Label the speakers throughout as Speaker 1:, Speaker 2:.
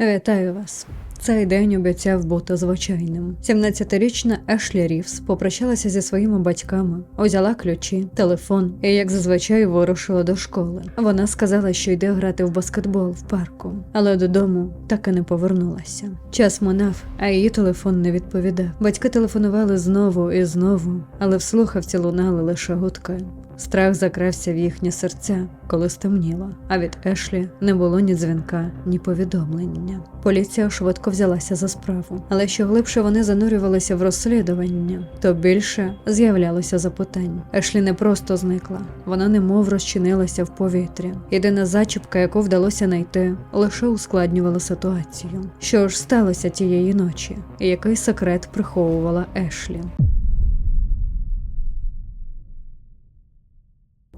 Speaker 1: Вітаю вас. Цей день обіцяв бути звичайним. 17-річна Ешлі Рівс попрощалася зі своїми батьками, узяла ключі, телефон і, як зазвичай, вирушила до школи. Вона сказала, що йде грати в баскетбол в парку, але додому так і не повернулася. Час минав, а її телефон не відповідав. Батьки телефонували знову і знову, але в слухавці лунали лише гудки. Страх закрався в їхні серця, коли стемніло, а від Ешлі не було ні дзвінка, ні повідомлення. Поліція швидко взялася за справу, але що глибше вони занурювалися в розслідування, то більше з'являлося запитань. Ешлі не просто зникла, вона немов розчинилася в повітрі. Єдина зачіпка, яку вдалося знайти, лише ускладнювала ситуацію. Що ж сталося тієї ночі, і який секрет приховувала Ешлі?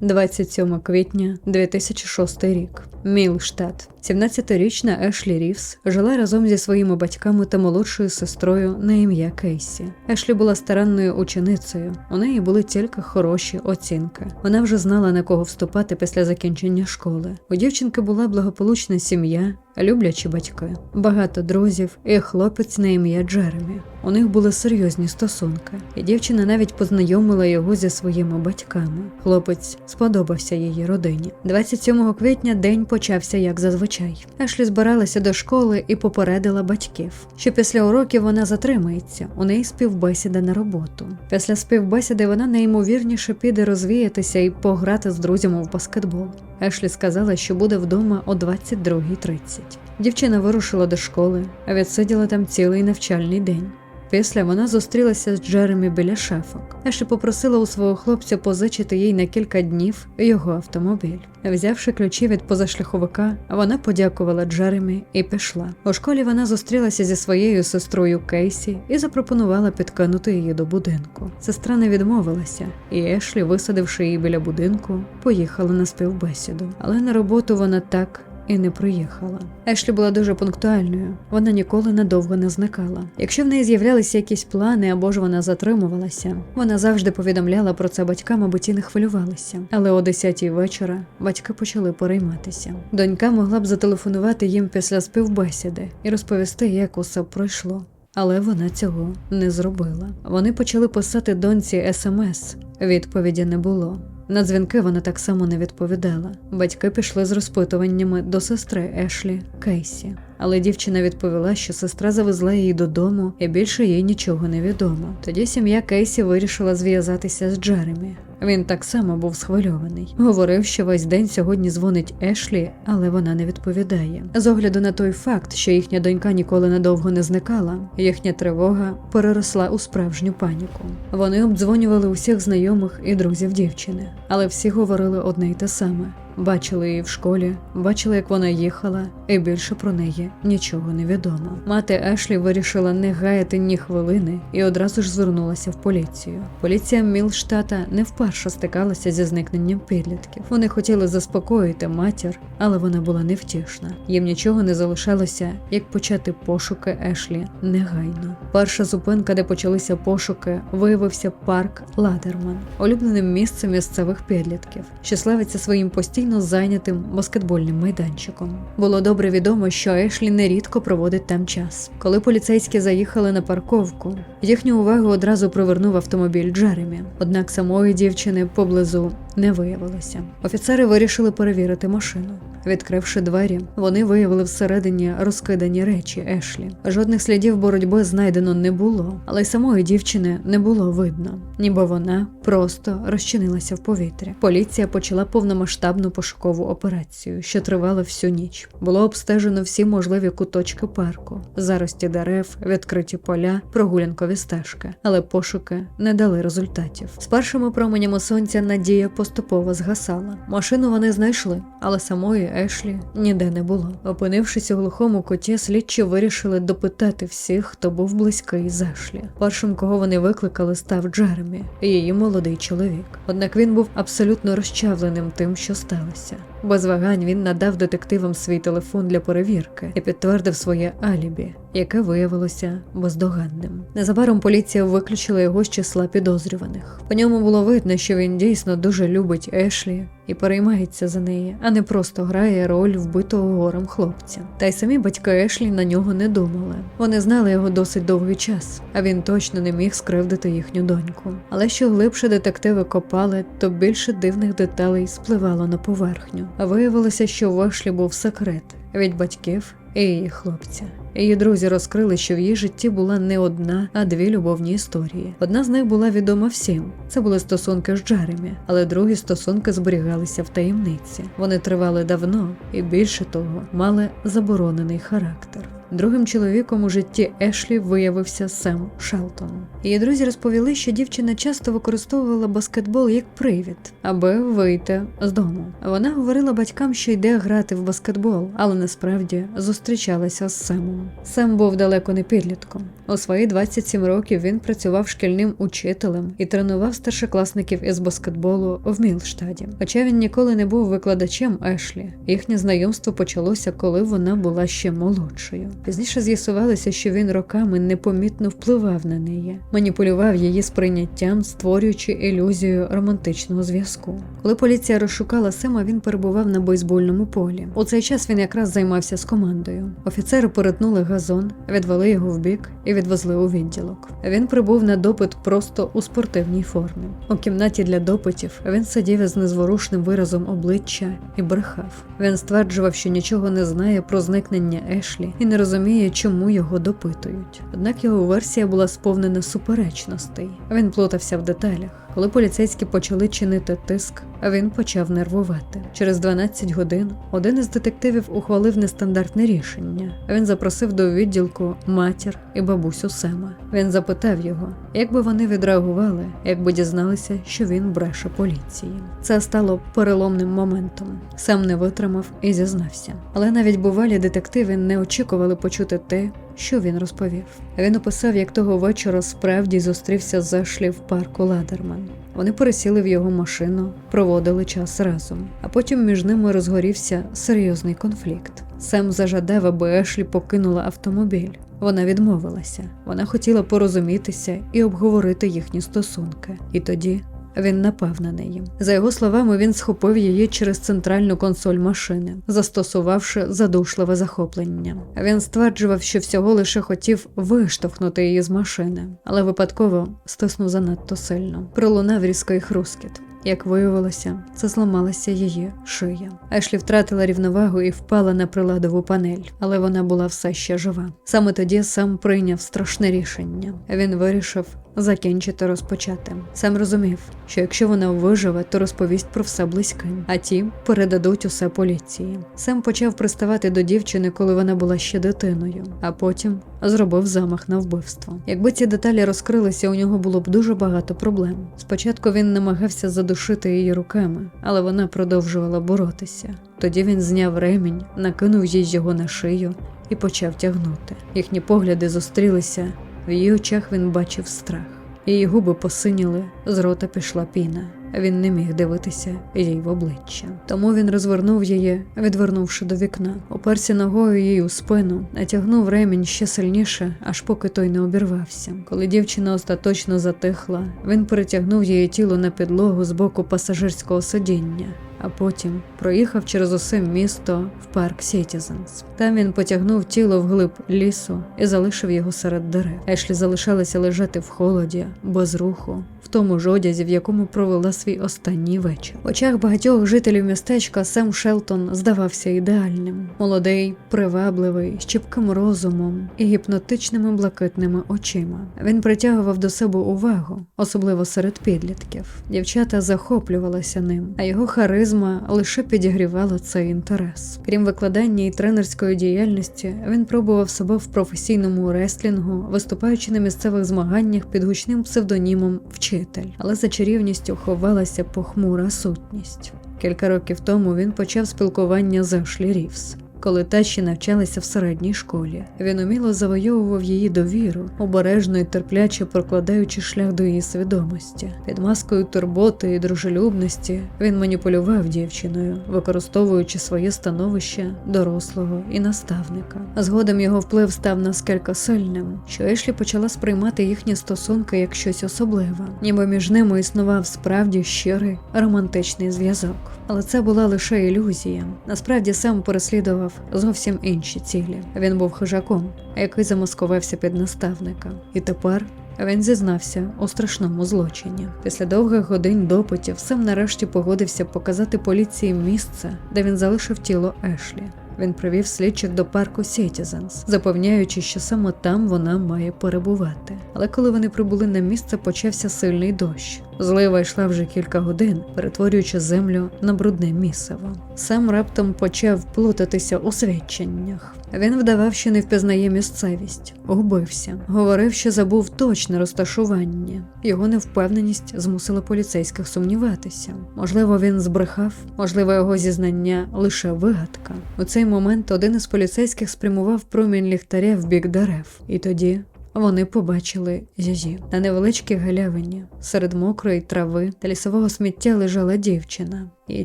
Speaker 1: 27 квітня 2006 рік. Мілштадт. 17-річна Ешлі Рівс жила разом зі своїми батьками та молодшою сестрою на ім'я Кейсі. Ешлі була старанною ученицею. У неї були тільки хороші оцінки. Вона вже знала на кого вступати після закінчення школи. У дівчинки була благополучна сім'я, люблячі батьки, багато друзів і хлопець на ім'я Джеремі. У них були серйозні стосунки, і дівчина навіть познайомила його зі своїми батьками. Хлопець сподобався її родині. 27 квітня день почався як зазвичай. Ешлі збиралася до школи і попередила батьків, що після уроків вона затримається. У неї співбесіда на роботу. Після співбесіди вона найімовірніше піде розвіятися і пограти з друзями в баскетбол. Ешлі сказала, що буде вдома о 22.30. Дівчина вирушила до школи, а відсиділа там цілий навчальний день. Після вона зустрілася з Джеремі біля шафок. Ешлі попросила у свого хлопця позичити їй на кілька днів його автомобіль. Взявши ключі від позашляховика, вона подякувала Джеремі і пішла. У школі вона зустрілася зі своєю сестрою Кейсі і запропонувала підкинути її до будинку. Сестра не відмовилася, і Ешлі, висадивши її біля будинку, поїхала на співбесіду. Але на роботу вона так і не приїхала. Ешлі була дуже пунктуальною, вона ніколи надовго не зникала. Якщо в неї з'являлися якісь плани або ж вона затримувалася, вона завжди повідомляла про це батькам, аби ті не хвилювалися. Але о 10-й вечора батьки почали перейматися. Донька могла б зателефонувати їм після співбесіди і розповісти, як усе пройшло. Але вона цього не зробила. Вони почали писати доньці смс. Відповіді не було. На дзвінки вона так само не відповідала. Батьки пішли з розпитуваннями до сестри Ешлі Кейсі. Але дівчина відповіла, що сестра завезла її додому, і більше їй нічого не відомо. Тоді сім'я Кейсі вирішила зв'язатися з Джеремі. Він так само був схвильований. Говорив, що весь день сьогодні дзвонить Ешлі, але вона не відповідає. З огляду на той факт, що їхня донька ніколи надовго не зникала, їхня тривога переросла у справжню паніку. Вони обдзвонювали усіх знайомих і друзів дівчини, але всі говорили одне й те саме. Бачили її в школі, бачили, як вона їхала, і більше про неї нічого не відомо. Мати Ешлі вирішила не гаяти ні хвилини і одразу ж звернулася в поліцію. Поліція Мілштата не вперше стикалася зі зникненням підлітків. Вони хотіли заспокоїти матір, але вона була невтішна. Їм нічого не залишалося, як почати пошуки Ешлі негайно. Перша зупинка, де почалися пошуки, виявився парк Ладерман, улюбленим місцем місцевих підлітків, що славиться своїм постійно зайнятим баскетбольним майданчиком. Було добре відомо, що Ешлі нерідко проводить там час. Коли поліцейські заїхали на парковку, їхню увагу одразу привернув автомобіль Джеремі. Однак самої дівчини поблизу не виявилося. Офіцери вирішили перевірити машину. Відкривши двері, вони виявили всередині розкидані речі Ешлі. Жодних слідів боротьби знайдено не було, але й самої дівчини не було видно, ніби вона просто розчинилася в повітрі. Поліція почала повномасштабну пошукову операцію, що тривала всю ніч. Було обстежено всі можливі куточки парку, зарості дерев, відкриті поля, прогулянкові стежки, але пошуки не дали результатів. З першими променями сонця надія поступово згасала. Машину вони знайшли, але самої Ешлі ніде не було. Опинившись у глухому коті, слідчі вирішили допитати всіх, хто був близький з Ешлі. Першим, кого вони викликали, став Джеремі, її молодий чоловік. Однак він був абсолютно розчавленим тим, що сталося. Без вагань він надав детективам свій телефон для перевірки і підтвердив своє алібі, яке виявилося бездоганним. Незабаром поліція виключила його з числа підозрюваних. По ньому було видно, що він дійсно дуже любить Ешлі і переймається за неї, а не просто грає роль вбитого горем хлопця. Та й самі батьки Ешлі на нього не думали. Вони знали його досить довгий час, а він точно не міг скривдити їхню доньку. Але що глибше детективи копали, то більше дивних деталей спливало на поверхню. А виявилося, що в Ешлі був секрет від батьків і її хлопця. Її друзі розкрили, що в її житті була не одна, а дві любовні історії. Одна з них була відома всім. Це були стосунки з Джеремі, але другі стосунки зберігалися в таємниці. Вони тривали давно і більше того, мали заборонений характер. Другим чоловіком у житті Ешлі виявився Сем Шелтон. Її друзі розповіли, що дівчина часто використовувала баскетбол як привід, аби вийти з дому. Вона говорила батькам, що йде грати в баскетбол, але насправді зустрічалася з Семом. Сем був далеко не підлітком. У свої 27 років він працював шкільним учителем і тренував старшокласників із баскетболу в Мілштаді. Хоча він ніколи не був викладачем Ешлі, їхнє знайомство почалося, коли вона була ще молодшою. Пізніше з'ясувалося, що він роками непомітно впливав на неї, маніпулював її сприйняттям, створюючи ілюзію романтичного зв'язку. Коли поліція розшукала Сема, він перебував на бейсбольному полі. У цей час він якраз займався з командою. Офіцери перетнули газон, відвели його в бік і відвезли у відділок. Він прибув на допит просто у спортивній формі. У кімнаті для допитів він сидів із незворушним виразом обличчя і брехав. Він стверджував, що нічого не знає про зникнення Ешлі і не розуміє, чому його допитують. Однак його версія була сповнена суперечностей. Він плутався в деталях. Коли поліцейські почали чинити тиск, він почав нервувати. Через 12 годин один із детективів ухвалив нестандартне рішення. Він запросив до відділку матір і бабусю Сема. Він запитав його, як би вони відреагували, якби дізналися, що він бреше поліції. Це стало переломним моментом. Сем не витримав і зізнався. Але навіть бувалі детективи не очікували почути те, що він розповів. Він описав, як того вечора справді зустрівся з Ешлі в парку Ладерман. Вони пересіли в його машину, проводили час разом, а потім між ними розгорівся серйозний конфлікт. Сем зажадав, аби Ешлі покинула автомобіль. Вона відмовилася. Вона хотіла порозумітися і обговорити їхні стосунки. І тоді він напав на неї. За його словами, він схопив її через центральну консоль машини, застосувавши задушливе захоплення. Він стверджував, що всього лише хотів виштовхнути її з машини, але випадково стиснув занадто сильно. Пролунав різкий хрускіт. Як виявилося, це зламалася її шия. Ешлі втратила рівновагу і впала на приладову панель, але вона була все ще жива. Саме тоді сам прийняв страшне рішення. Він вирішив закінчити розпочати. Сам розумів, що якщо вона виживе, то розповість про все близьким, а ті передадуть усе поліції. Сам почав приставати до дівчини, коли вона була ще дитиною, а потім зробив замах на вбивство. Якби ці деталі розкрилися, у нього було б дуже багато проблем. Спочатку він намагався задушити її руками, але вона продовжувала боротися. Тоді він зняв ремінь, накинув їй його на шию і почав тягнути. Їхні погляди зустрілися. В її очах він бачив страх. Її губи посиніли, з рота пішла піна. Він не міг дивитися їй в обличчя. Тому він розвернув її, відвернувши до вікна, оперся ногою їй у спину, натягнув ремінь ще сильніше, аж поки той не обірвався. Коли дівчина остаточно затихла, він перетягнув її тіло на підлогу з боку пасажирського сидіння. А потім проїхав через усе місто в парк Сітізенс. Там він потягнув тіло вглиб лісу і залишив його серед дерев. Ешлі залишалася лежати в холоді, без руху, в тому ж одязі, в якому провела свій останній вечір. В очах багатьох жителів містечка Сем Шелтон здавався ідеальним, молодий, привабливий, з чіпким розумом і гіпнотичними блакитними очима. Він притягував до себе увагу, особливо серед підлітків. Дівчата захоплювалися ним, а його харизма лише підігрівала цей інтерес. Крім викладання і тренерської діяльності, він пробував себе в професійному реслінгу, виступаючи на місцевих змаганнях під гучним псевдонімом Вчитель, але за чарівністю ховалася похмура сутність. Кілька років тому він почав спілкування з Ешлі Рівс. Коли та ще навчалася в середній школі. Він уміло завойовував її довіру, обережно і терпляче прокладаючи шлях до її свідомості. Під маскою турботи і дружелюбності він маніпулював дівчиною, використовуючи своє становище дорослого і наставника. Згодом його вплив став наскільки сильним, що Ешлі почала сприймати їхні стосунки як щось особливе, ніби між ними існував справді щирий романтичний зв'язок. Але це була лише ілюзія. Насправді сам переслідував зовсім інші цілі. Він був хижаком, який замаскувався під наставника. І тепер він зізнався у страшному злочині. Після довгих годин допитів сам нарешті погодився показати поліції місце, де він залишив тіло Ешлі. Він привів слідчих до парку Сітізенс, запевняючи, що саме там вона має перебувати. Але коли вони прибули на місце, почався сильний дощ. Злива йшла вже кілька годин, перетворюючи землю на брудне місиво. Сам раптом почав плутатися у свідченнях. Він вдавав, що не впізнає місцевість, губився, говорив, що забув точне розташування. Його невпевненість змусила поліцейських сумніватися. Можливо, він збрехав, можливо, його зізнання лише вигадка. У цей момент один із поліцейських спрямував промінь ліхтаря в бік дерев, і тоді вони побачили Зюзі. На невеличкій галявині серед мокрої трави та лісового сміття лежала дівчина. Її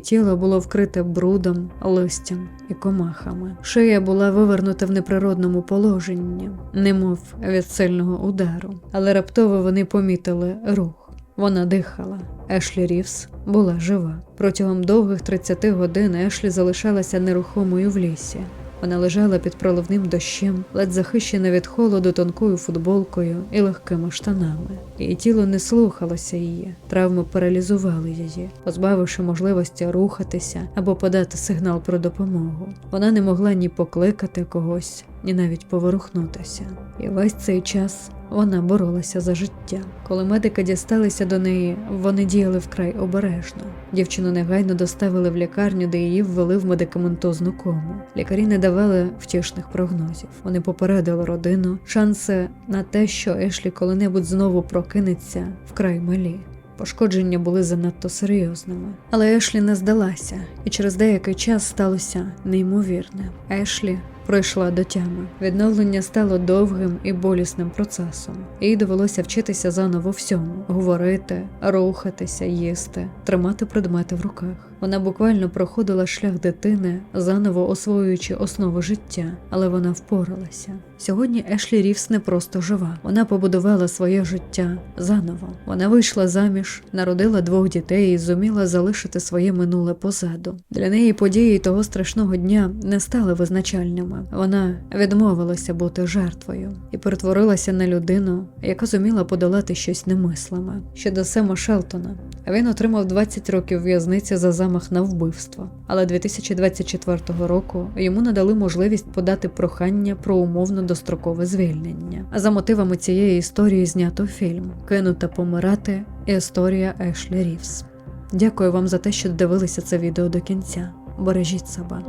Speaker 1: тіло було вкрите брудом, листям і комахами. Шия була вивернута в неприродному положенні, немов від сильного удару, але раптово вони помітили рух. Вона дихала. Ешлі Рівс була жива. Протягом довгих 30 годин Ешлі залишалася нерухомою в лісі. Вона лежала під проливним дощем, ледь захищена від холоду тонкою футболкою і легкими штанами. Її тіло не слухалося її, травми паралізували її, позбавивши можливості рухатися або подати сигнал про допомогу. Вона не могла ні покликати когось, ні навіть поворухнутися. І весь цей час вона боролася за життя. Коли медики дісталися до неї, вони діяли вкрай обережно. Дівчину негайно доставили в лікарню, де її ввели в медикаментозну кому. Лікарі не давали втішних прогнозів. Вони попередили родину. Шанси на те, що Ешлі коли-небудь знову прокинеться, вкрай малі. Пошкодження були занадто серйозними. Але Ешлі не здалася, і через деякий час сталося неймовірне. Ешлі пройшла до тями. Відновлення стало довгим і болісним процесом. Їй довелося вчитися заново всьому: говорити, рухатися, їсти, тримати предмети в руках. Вона буквально проходила шлях дитини, заново освоюючи основи життя, але вона впоралася. Сьогодні Ешлі Рівс не просто жива. Вона побудувала своє життя заново. Вона вийшла заміж, народила двох дітей і зуміла залишити своє минуле позаду. Для неї події того страшного дня не стали визначальними. Вона відмовилася бути жертвою і перетворилася на людину, яка зуміла подолати щось немислиме. Щодо Сема Шелтона, він отримав 20 років в'язниці за замах на вбивство, але 2024 року йому надали можливість подати прохання про умовно дострокове звільнення. А за мотивами цієї історії знято фільм Кинута помирати. Історія Ешлі Рівс. Дякую вам за те, що дивилися це відео до кінця. Бережіть себе.